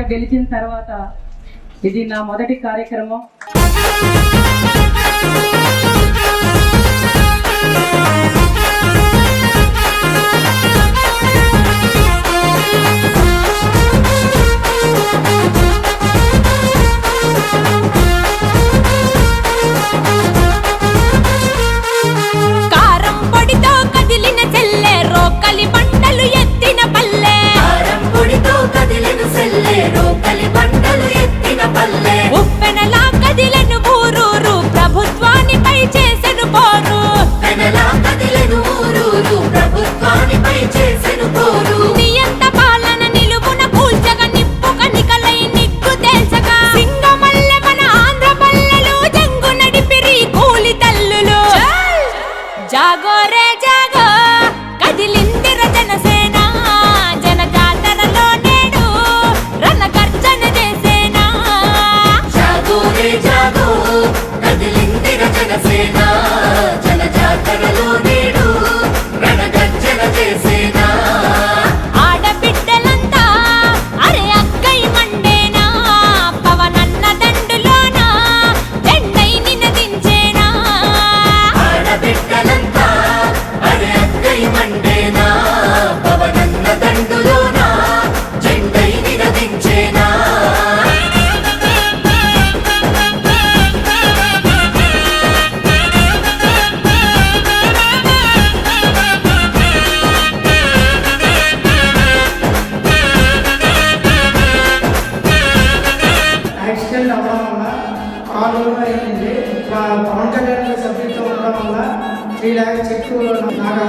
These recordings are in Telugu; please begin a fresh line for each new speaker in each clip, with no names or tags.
గెలిచిన తర్వాత ఇది నా మొదటి కార్యక్రమం.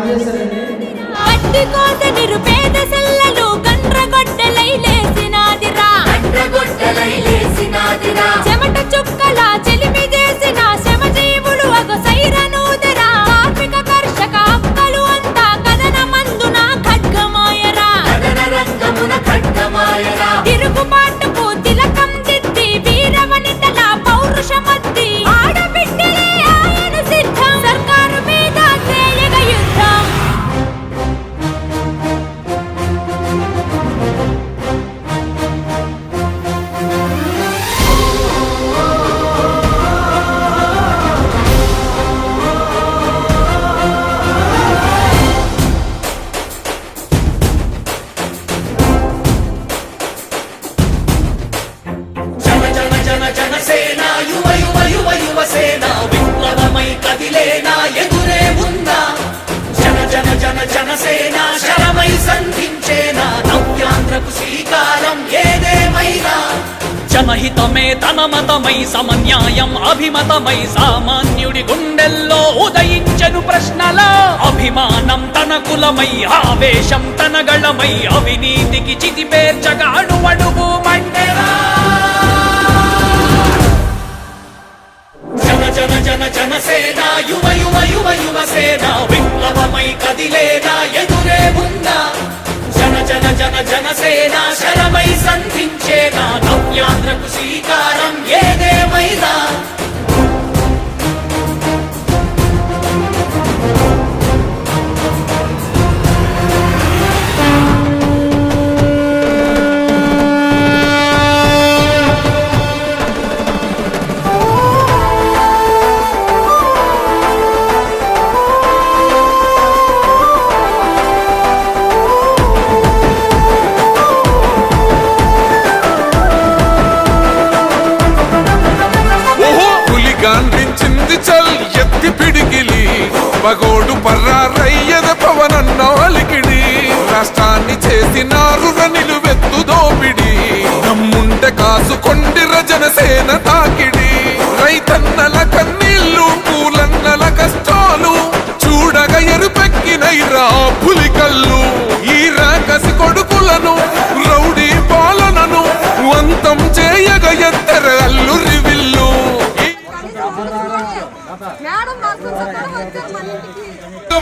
చేశారండి? జనహితమే తన మతమై సమన్యాయం అభిమతమై సామాన్యుడి గుండెల్లో ఉదయించను ప్రశ్నల. అభిమానం తన కులమై ఆవేశం తన గళమై అవినీతికి చితిపేర్చగా అణువణువు మండలా. జన జన జనసేన యువ యువ యువ యువ సేన విప్లవమై కదిలేనా ఎదురే ఉందా జన జన జన
Sognando così ఎమగోడు పర్రారయ్యద పవనన్న అలికిడి రాష్ట్రాన్ని చేసినారుగా నిలువెత్తు దోపిడి. నమ్ముంటే కాసుకొండిర జనసేన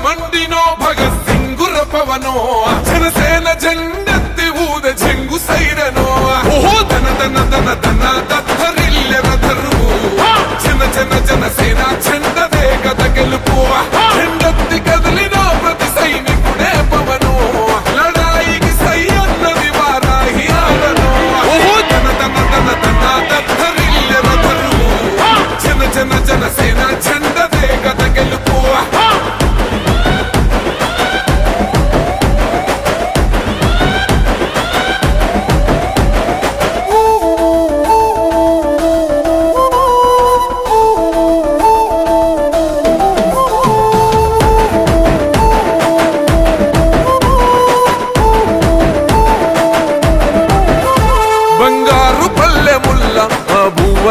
ಮಂಡಿನೋ ಭಗತ್ ಸಿಂಗುರ ಪವನೋ ಜನಸೇನ ಜಂಡತ್ತಿ ಊದ ಚೆಂಗು ಸೈರನೋ ಓಹೋ ಧನ ಧನ ಧನ ಧನ ದತ್ತರಿಲ್ಲೆರ ಧರ್ಮು ಜನ ಜನ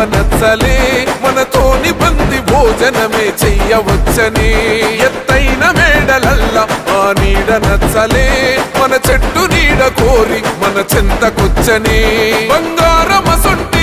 నచ్చలి నచ్చలే మనతోని భోజనమే చెయ్యవచ్చని. ఎత్తైన మేడలల్లా ఆ నీడ నచ్చలే మన చెట్టు నీడ కోరి మన చెంతకొచ్చని. బంగారమసుంటి